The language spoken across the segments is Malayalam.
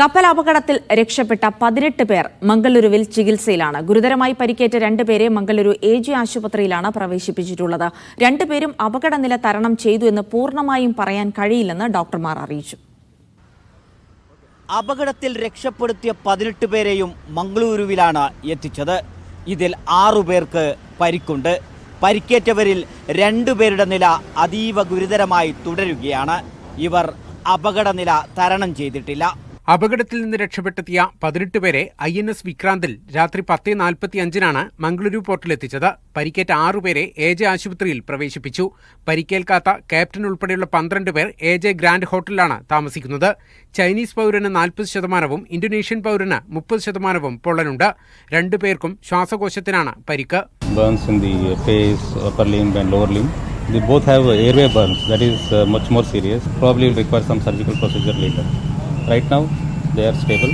കപ്പൽ അപകടത്തിൽ രക്ഷപ്പെട്ട പതിനെട്ട് പേർ മംഗളൂരുവിൽ ചികിത്സയിലാണ്. ഗുരുതരമായി പരിക്കേറ്റ രണ്ടുപേരെ മംഗളൂരു എ ജി ആശുപത്രിയിലാണ് പ്രവേശിപ്പിച്ചിട്ടുള്ളത്. രണ്ടുപേരും അപകടനില തരണം ചെയ്തു എന്ന് പൂർണമായും പറയാൻ കഴിയില്ലെന്ന് ഡോക്ടർമാർ അറിയിച്ചു. അപകടത്തിൽ രക്ഷപ്പെടുത്തിയ പതിനെട്ട് പേരെയും മംഗളൂരുവിലാണ് എത്തിച്ചത്. ഇതിൽ ആറുപേർക്ക് പരിക്കുണ്ട്. പരിക്കേറ്റവരിൽ രണ്ടുപേരുടെ നില അതീവ ഗുരുതരമായി തുടരുകയാണ്. ഇവർ അപകടനില തരണം ചെയ്തിട്ടില്ല. അപകടത്തിൽ നിന്ന് രക്ഷപ്പെട്ടെത്തിയ പതിനെട്ട് പേരെ ഐ എൻ എസ് വിക്രാന്തിൽ രാത്രി പത്ത് നാൽപ്പത്തി അഞ്ചിനാണ് മംഗളൂരു പോർട്ടിലെത്തിച്ചത് പരിക്കേറ്റ ആറുപേരെ എ ജെ ആശുപത്രിയിൽ പ്രവേശിപ്പിച്ചു പരിക്കേൽക്കാത്ത ക്യാപ്റ്റൻ ഉൾപ്പെടെയുള്ള പന്ത്രണ്ട് പേർ എ ജെ ഗ്രാൻഡ് ഹോട്ടലിലാണ് താമസിക്കുന്നത് ചൈനീസ് പൗരന് നാൽപ്പത് ശതമാനവും ഇന്തോനേഷ്യൻ പൗരന് മുപ്പത് ശതമാനവും പൊള്ളലുണ്ട് രണ്ടുപേർക്കും ശ്വാസകോശത്തിനാണ് പരിക്ക്. They both have airway burns, that is uh, much more serious. Probably will require some surgical procedure later. Right now, they are stable,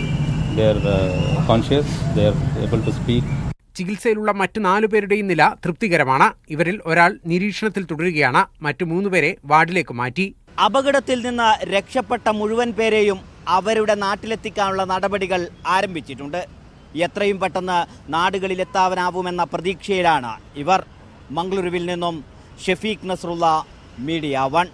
they are uh, conscious, they are able to speak. ചികിത്സയിലുള്ള മറ്റ് നാലു പേരുടെയും നില തൃപ്തികരമാണ്. ഇവരിൽ ഒരാൾ നിരീക്ഷണത്തിൽ തുടരുകയാണ്. മറ്റു മൂന്നുപേരെ വാർഡിലേക്ക് മാറ്റി. അപകടത്തിൽ നിന്ന് രക്ഷപ്പെട്ട മുഴുവൻ പേരെയും അവരുടെ നാട്ടിലെത്തിക്കാനുള്ള നടപടികൾ ആരംഭിച്ചിട്ടുണ്ട്. എത്രയും പെട്ടെന്ന് നാടുകളിലെത്താവനാവുമെന്ന പ്രതീക്ഷയിലാണ് ഇവർ. മംഗളൂരുവിൽ നിന്നും ഷെഫീഖ് നസ്രുള്ള മീഡിയ വൺ.